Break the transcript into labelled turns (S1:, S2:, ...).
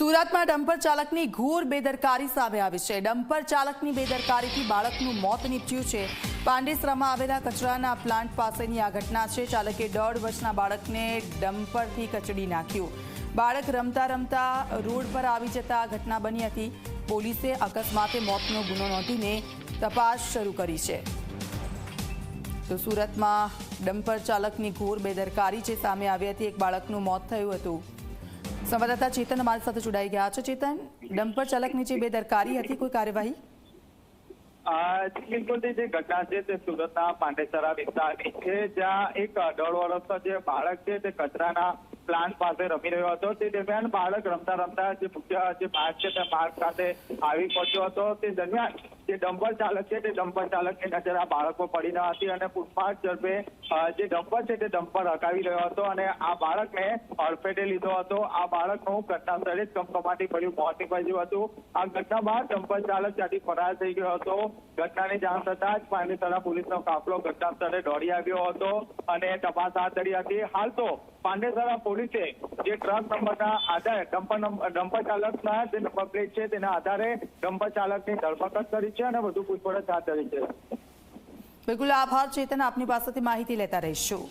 S1: સુરતમાં ડમ્પર ચાલકની ઘોર બેદરકારી સામે આવી છે. ડમ્પર ચાલકની બેદરકારીથી બાળકનું મોત નીપજ્યું છે. પાંડેસરામાં આવેલા કચરાના પ્લાન્ટ પાસેની આ ઘટના છે. ચાલકે દોઢ વર્ષના બાળકને ડમ્પરથી કચડી નાખ્યું. બાળક રમતા રમતા રોડ પર આવી જતા આ ઘટના બની હતી. પોલીસે અકસ્માતે મોતનો ગુનો નોંધીને તપાસ શરૂ કરી છે. તો સુરતમાં ડમ્પર ચાલકની ઘોર બેદરકારી છે સામે આવી હતી. એક બાળકનું મોત થયું હતું. સંવાદદાતા ચેતન અમારી સાથે જોડાઈ ગયા છે ચેતન ડમ્પર ચાલકની જે બેદરકારી હતી કોઈ કાર્યવાહી
S2: જે ઘટના છે તે સુરતના પાંડેસરા વિસ્તારની છે, જ્યાં એક દોઢ વર્ષનો જે બાળક છે, તે કચરાના પ્લાન્ટ પાસે રમી રહ્યો હતો. તે દરમિયાન બાળક રમતા રમતા જે મુખ્ય જે માર્ગ છે, તે માર્ગ સાથે આવી પહોંચ્યો હતો. તે દરમિયાન જે ડમ્પર ચાલક છે, તે ડમ્પર ચાલકની નજર આ બાળક પડી ન હતી અને ફૂટપાથ ઝડપે જે ડમ્પર છે, તે ડમ્પર હકાવી રહ્યો હતો અને આ બાળકને અડફેટે લીધો હતો. આ બાળકનું ઘટના જ કમકમાટી પડ્યું, મોત નીપજ્યું હતું. આ ઘટના બાદ ડમ્પર ચાલક ત્યાંથી ફરાર થઈ ગયો હતો. ઘટનાની જાણ થતાં જ પાંડેસરા પોલીસનો કાફલો ઘટના દોડી આવ્યો હતો અને તપાસ હાથ ધરી હતી. હાલ તો પાંડેસરા પોલીસે જે ટ્રક નંબરના આધારે ડમ્પર ડમ્પર ચાલકના જે નંબર પ્લેટ છે, તેના આધારે ડમ્પર ચાલકની ધરપકડ કરી છે અને વધુ પૂછપરછ હાથ ધરી છે.
S1: બિલકુલ આભાર, ચેતન, આપની પાસેથી માહિતી લેતા રહીશું.